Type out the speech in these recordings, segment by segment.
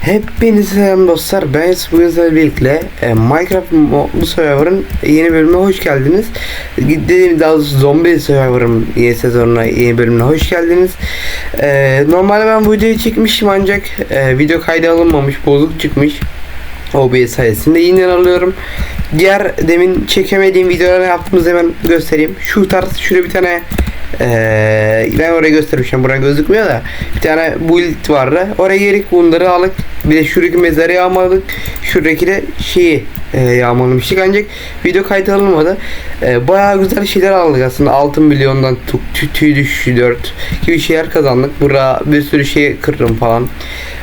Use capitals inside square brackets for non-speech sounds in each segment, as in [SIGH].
Hepinize selam dostlar. Ben bugün sizlerle birlikte e, Minecraft modlu server'ın yeni bölümüne hoş geldiniz. Dediğim daha doğrusu zombi server'ın yeni sezonuna yeni bölümüne hoş geldiniz. E, normalde ben bu videoyu çekmiştim ancak e, video kaydı alınmamış, bozuk çıkmış. OBS sayesinde yeniden alıyorum. Diğer demin çekemediğim videoları yaptığımızı hemen göstereyim. Şu tarz şurada bir tane ee, ben oraya göstermişim. Buradan gözükmüyor da. Bir tane build vardı. Oraya gerek bunları alıp bir de şuradaki mezarı yağmaladık. Şuradaki de şeyi e, yağmalamıştık. Ancak video kaydı alınmadı. E, bayağı güzel şeyler aldık aslında. Altın milyondan tü, tüy düşüşü 4 gibi şeyler kazandık. Burada bir sürü şey kırdım falan.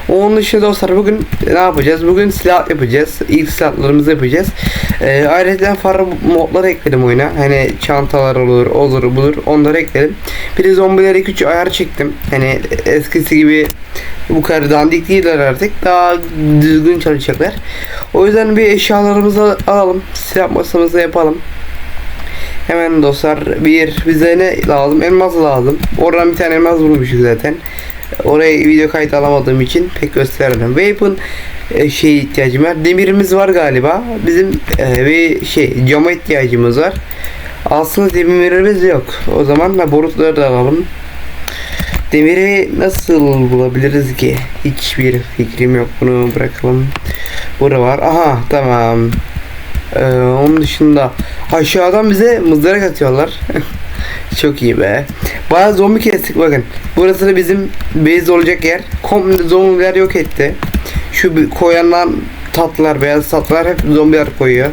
Onun dışında dostlar bugün ne yapacağız? Bugün silah yapacağız. İlk silahlarımızı yapacağız. Ee, ayrıca farklı modlar ekledim oyuna. Hani çantalar olur, olur, bulur. Onları ekledim. Bir de zombilere küçük ayar çektim. Hani eskisi gibi bu kadar dandik değiller artık. Daha düzgün çalışacaklar. O yüzden bir eşyalarımızı alalım. Silah masamızı yapalım. Hemen dostlar bir bize ne lazım? Elmas lazım. Oradan bir tane elmas bulmuşuz zaten. Oraya video kayıt alamadığım için pek gösteremedim. Weapon e, şey ihtiyacım var. Demirimiz var galiba. Bizim e, bir şey cama ihtiyacımız var. Aslında demirimiz yok. O zaman da borutları da alalım. Demiri nasıl bulabiliriz ki? Hiçbir fikrim yok. Bunu bırakalım. Burada var. Aha tamam. Ee, onun dışında aşağıdan bize mızrak atıyorlar. [LAUGHS] Çok iyi be. Bayağı zombi kestik bakın. Burası da bizim base olacak yer. Komple zombiler yok etti. Şu koyanlar tatlılar, beyaz tatlılar hep zombiler koyuyor.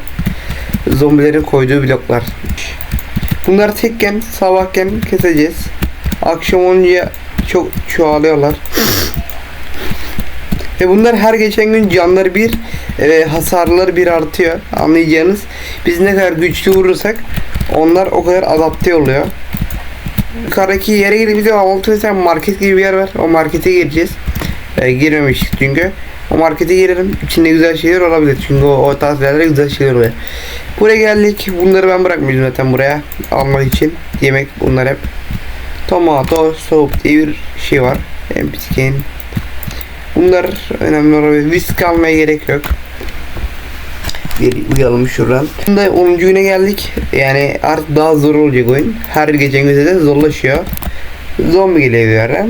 Zombilerin koyduğu bloklar. Bunlar tekken, sabahken keseceğiz. Akşam olunca çok çoğalıyorlar. Ve [LAUGHS] bunlar her geçen gün canları bir, e, hasarları bir artıyor. Anlayacağınız. Biz ne kadar güçlü vurursak onlar o kadar adapte oluyor. Yukarıdaki yere gidip bir de altı sen market gibi bir yer var. O markete gireceğiz. E, girmemiştik çünkü. O markete girelim. İçinde güzel şeyler olabilir. Çünkü o, o tarz yerlerde güzel şeyler oluyor. Buraya geldik. Bunları ben bırakmayacağım zaten buraya. Almak için. Yemek bunlar hep. Tomato soğuk diye bir şey var. Empskin. Bunlar önemli olabilir. Visk almaya gerek yok. Bir uyalım şuradan. Şimdi 10. güne geldik. Yani artık daha zor olacak oyun. Her geçen gün de zorlaşıyor. Zombi geliyor bir ara.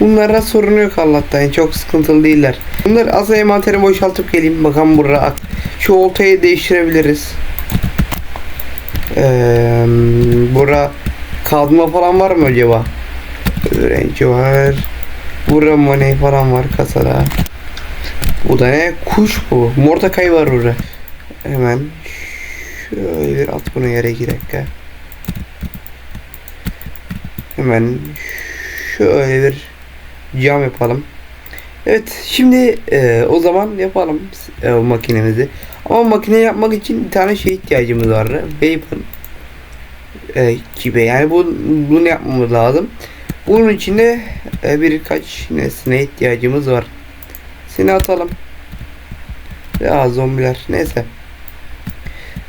Bunlara sorun yok Allah'tan. Yani çok sıkıntılı değiller. Bunlar az envanteri boşaltıp geleyim. Bakalım burada. Şu oltayı değiştirebiliriz. Ee, bura kazma falan var mı acaba? Öğrenci var. Burada money falan var kasada. Bu da ne? Kuş bu. Mordecai var orada. Hemen şöyle bir at bunu yere iki dakika. Hemen şöyle bir cam yapalım. Evet şimdi e, o zaman yapalım e, makinemizi. Ama makine yapmak için bir tane şey ihtiyacımız var. Weapon e, gibi yani bu, bunu yapmamız lazım. Bunun için de e, birkaç nesne ihtiyacımız var. Seni atalım. Ya zombiler. Neyse.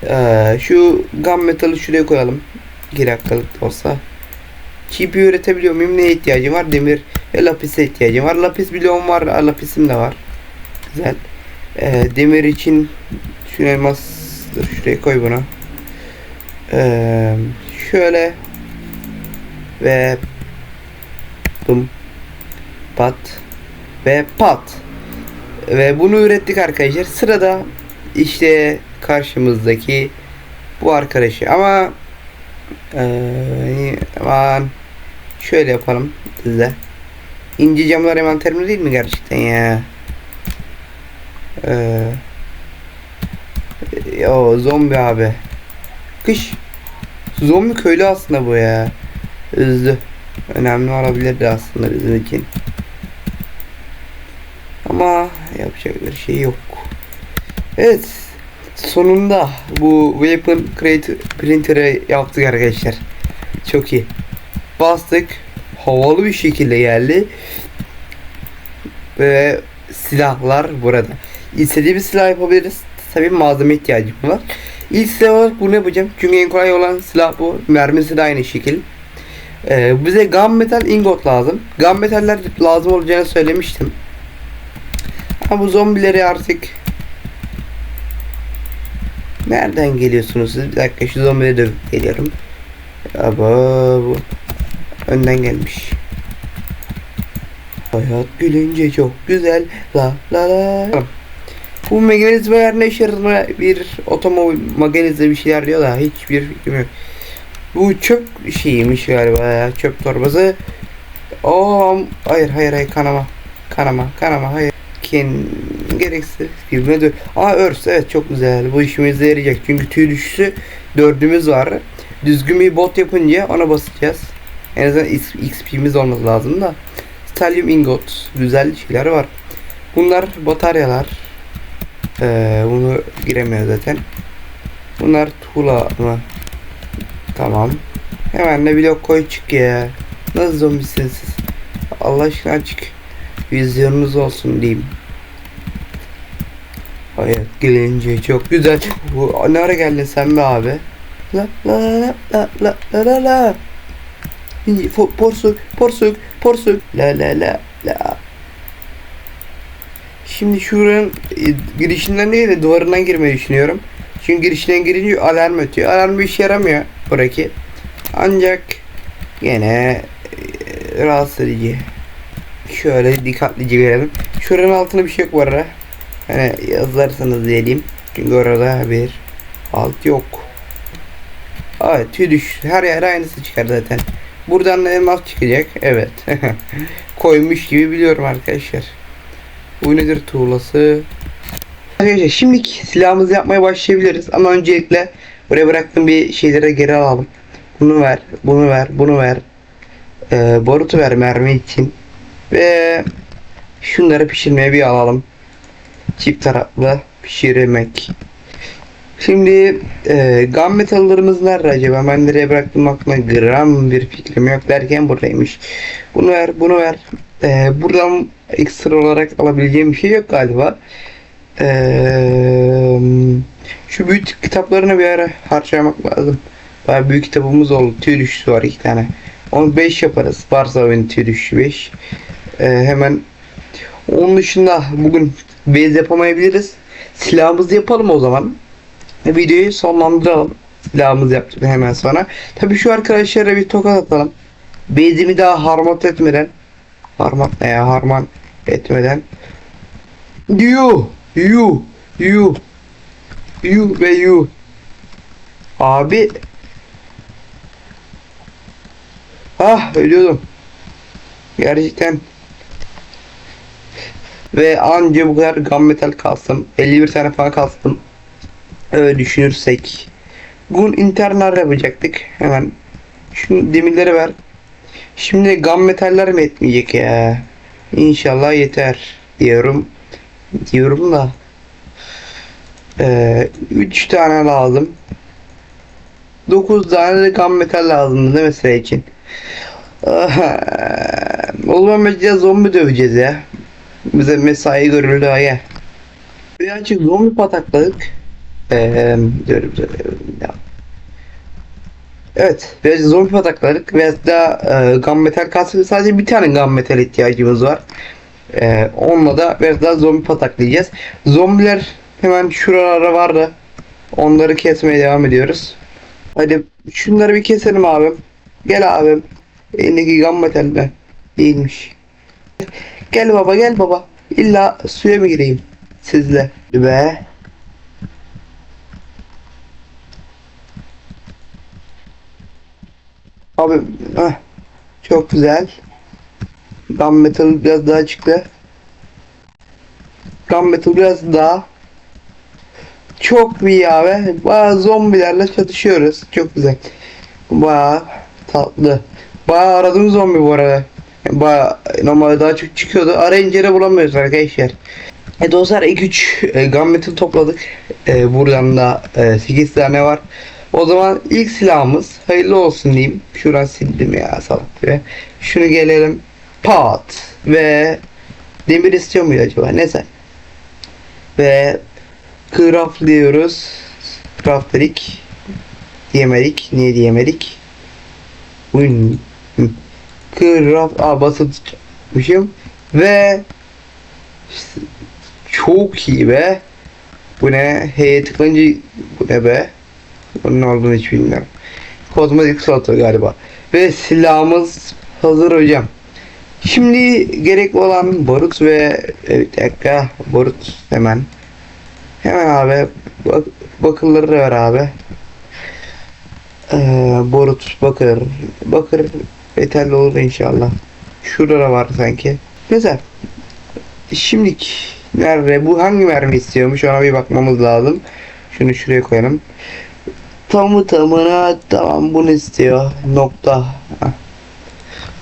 Ee, şu gam metalı şuraya koyalım. 2 dakikalık da olsa. Çipi üretebiliyor muyum? Neye ihtiyacım var? Demir ve lapise ihtiyacım var. Lapis bloğum var. Lapisim de var. Güzel. Ee, demir için şu elmas dur şuraya koy bunu. Ee, şöyle ve bum pat ve pat ve bunu ürettik arkadaşlar. Sırada işte karşımızdaki bu arkadaşı ama ee, şöyle yapalım size. İnce camlar envanterimde değil mi gerçekten ya? Ee, yo zombi abi. Kış. Zombi köylü aslında bu ya. Üzdü. Önemli olabilirdi aslında bizim için. Ama yapacak bir şey yok. Evet. Sonunda bu Weapon Creator Printer'ı yaptık arkadaşlar. Çok iyi. Bastık. Havalı bir şekilde geldi. Ve silahlar burada. İstediğimiz silah yapabiliriz. Tabii malzeme ihtiyacım var. İlk silah olarak bunu yapacağım. Çünkü en kolay olan silah bu. Mermisi de aynı şekil. Ee, bize gunmetal ingot lazım. Gunmetaller lazım olacağını söylemiştim. Ama bu zombileri artık Nereden geliyorsunuz siz? Bir dakika şu zombileri dövüp geliyorum. Aba bu önden gelmiş. Hayat gülünce çok güzel. La la la. Bu mekanizma her ne yarar? Bir otomobil mekanizma bir şeyler diyor da hiçbir fikrim yok. Bu çöp şeyiymiş galiba ya. Çöp torbası. Oo, hayır hayır hayır kanama. Kanama kanama hayır. Ken gereksiz gibi de. Aa örs evet çok güzel. Bu işimize yarayacak. Çünkü tüy düşüşü dördümüz var. Düzgün bir bot yapınca ona basacağız. En azından XP'miz olması lazım da. Stellium ingot. Güzel şeyler var. Bunlar bataryalar. Ee, bunu giremiyor zaten. Bunlar tuğla mı? Tamam. Hemen de blok koy çık ya. Nasıl zombisiniz siz? Allah aşkına çık. Vizyonunuz olsun diyeyim. Hayat gelince çok güzel. Bu ne ara geldin sen be abi? La la la la la la la la. Porsuk, porsuk, porsuk. La la la la. Şimdi şuranın e, girişinden değil de duvarından girmeyi düşünüyorum. Çünkü girişinden girince alarm ötüyor. Alarm bir işe yaramıyor buradaki. Ancak yine e, rahatsız edici. Şöyle dikkatlice görelim. Şuranın altında bir şey yok bu arada. Hani yazarsanız diyelim. Çünkü orada bir alt yok. Evet tüy düş. Her yer aynısı çıkar zaten. Buradan da elmas çıkacak. Evet. [LAUGHS] Koymuş gibi biliyorum arkadaşlar. Bu nedir tuğlası? Arkadaşlar şimdi silahımızı yapmaya başlayabiliriz. Ama öncelikle buraya bıraktığım bir şeylere geri alalım. Bunu ver, bunu ver, bunu ver. Ee, barutu ver mermi için. Ve şunları pişirmeye bir alalım. Çift taraflı pişirmek. Şimdi e, gam metallarımız nerede acaba? Ben nereye bıraktım aklıma gram bir fikrim yok derken buradaymış. Bunu ver, bunu ver. E, buradan ekstra olarak alabileceğim bir şey yok galiba. E, şu büyük kitaplarını bir ara harcamak lazım. Bayağı büyük kitabımız oldu. Tüy düşüşü var iki tane. Onu 5 yaparız. Varsa benim tüy düşüşü 5. E, hemen onun dışında bugün base yapamayabiliriz. Silahımızı yapalım o zaman. Videoyu sonlandıralım. Silahımızı yaptık hemen sonra. Tabii şu arkadaşlara bir tokat atalım. Base'imi daha harmat etmeden harmat ne ya harman etmeden you you you you ve you abi ah ölüyordum gerçekten ve anca bu kadar gam metal kalsın 51 tane falan kalsın. Öyle düşünürsek. Bugün internal yapacaktık. Hemen şu demirleri ver. Şimdi gam metaller mi etmeyecek ya? İnşallah yeter diyorum. Diyorum da 3 tane lazım. 9 tane de gam metal lazım değil mi için. O zaman zombi döveceğiz ya bize mesai görüldü ya birazcık zombi patakladık ee, diyorum ya. Evet, biraz zombi patakladık. Biraz daha e, gam metal kalsın. Sadece bir tane gam metal ihtiyacımız var. E, onunla da biraz daha zombi pataklayacağız. Zombiler hemen şuralara vardı. Onları kesmeye devam ediyoruz. Hadi şunları bir keselim abim. Gel abim. Elindeki gam metalden değilmiş. Gel baba gel baba. İlla suya mı gireyim sizle? Be. Abi heh, çok güzel. Gum metal biraz daha çıktı. Gum metal biraz daha. Çok iyi abi. Bayağı zombilerle çatışıyoruz. Çok güzel. Bayağı tatlı. Bayağı aradım zombi bu arada. Bayağı normalde daha çok çıkıyordu. Arayınca bulamıyoruz arkadaşlar. E dostlar 2-3 e, gun metal topladık. E, buradan da e, 8 tane var. O zaman ilk silahımız hayırlı olsun diyeyim. Şuradan sildim ya salak ve şunu gelelim pat ve demir istiyor muydu acaba neyse ve craftlıyoruz craftladık diyemedik niye diyemedik Win. Craft Aa basılı tutmuşum. Ve çok iyi be. Bu ne? H'ye tıklayınca bu ne be? Bunun olduğunu hiç bilmiyorum. Kozmetik salata galiba. Ve silahımız hazır hocam. Şimdi gerekli olan barut ve evet dakika barut hemen. Hemen abi bak, bakırları ver abi. Ee, borut bakır bakır yeterli olur inşallah. Şurada da var sanki. Güzel. Şimdi nerede? Bu hangi mermi istiyormuş? Ona bir bakmamız lazım. Şunu şuraya koyalım. Tamı tamına tamam bunu istiyor. Nokta.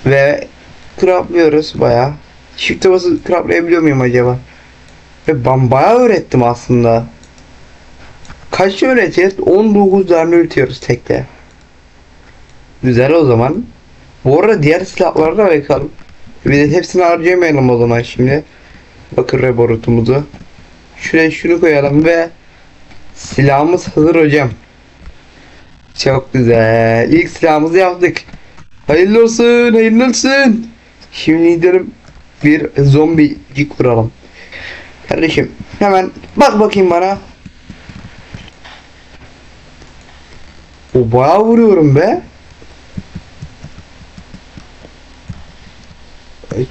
Ve craplıyoruz baya. Shift'e basıp craplayabiliyor muyum acaba? Ve ben bayağı öğrettim aslında. Kaç öğreteceğiz? 19 tane üretiyoruz tekte. Güzel o zaman. Bu arada diğer silahlara da bakalım. Bir de hepsini harcayamayalım o zaman şimdi. Bakır reborutumuzu. Şuraya şunu koyalım ve silahımız hazır hocam. Çok güzel. İlk silahımızı yaptık. Hayırlı olsun, hayırlı olsun. Şimdi gidelim bir zombici kuralım. Kardeşim hemen bak bakayım bana. O bayağı vuruyorum be.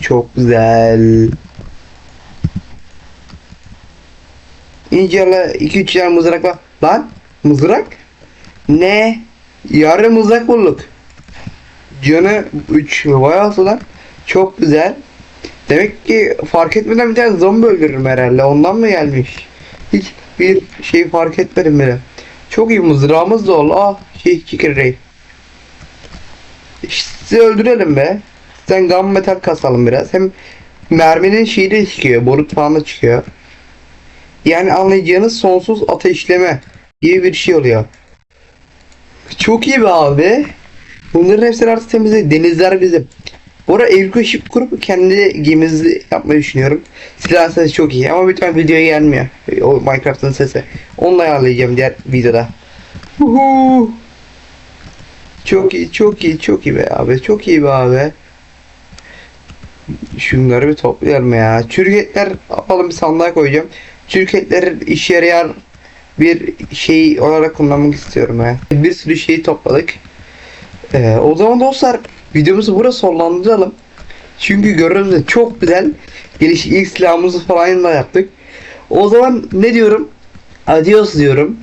Çok güzel. İnşallah 2-3 tane mızrak var. Lan mızrak? Ne? Yarı mızrak bulduk. Canı 3 vay lan. Çok güzel. Demek ki fark etmeden bir tane zombi öldürürüm herhalde. Ondan mı gelmiş? Hiç bir şey fark etmedim bile. Çok iyi mızrağımız da oldu. Ah şey kikirey. İşte öldürelim be. Sen gam metal kasalım biraz. Hem merminin şeyi de çıkıyor. Borut falan da çıkıyor. Yani anlayacağınız sonsuz ateşleme gibi bir şey oluyor. Çok iyi be abi. Bunların hepsini artık temizle. Denizler bizim. Bu arada Evko Ship kurup kendi gemimizi yapmayı düşünüyorum. Silah sesi çok iyi ama tane videoya gelmiyor. O Minecraft'ın sesi. Onunla ayarlayacağım diğer videoda. Uhu. Çok iyi, çok iyi, çok iyi be abi. Çok iyi be abi. Şunları bir toplayalım ya. Çürüketler alalım bir sandığa koyacağım. Çürüketler işe yarayan bir şey olarak kullanmak istiyorum ya. Bir sürü şeyi topladık. Ee, o zaman dostlar videomuzu burada sonlandıralım. Çünkü gördüğünüz gibi çok güzel geliş ilk silahımızı falan da yaptık. O zaman ne diyorum? Adios diyorum.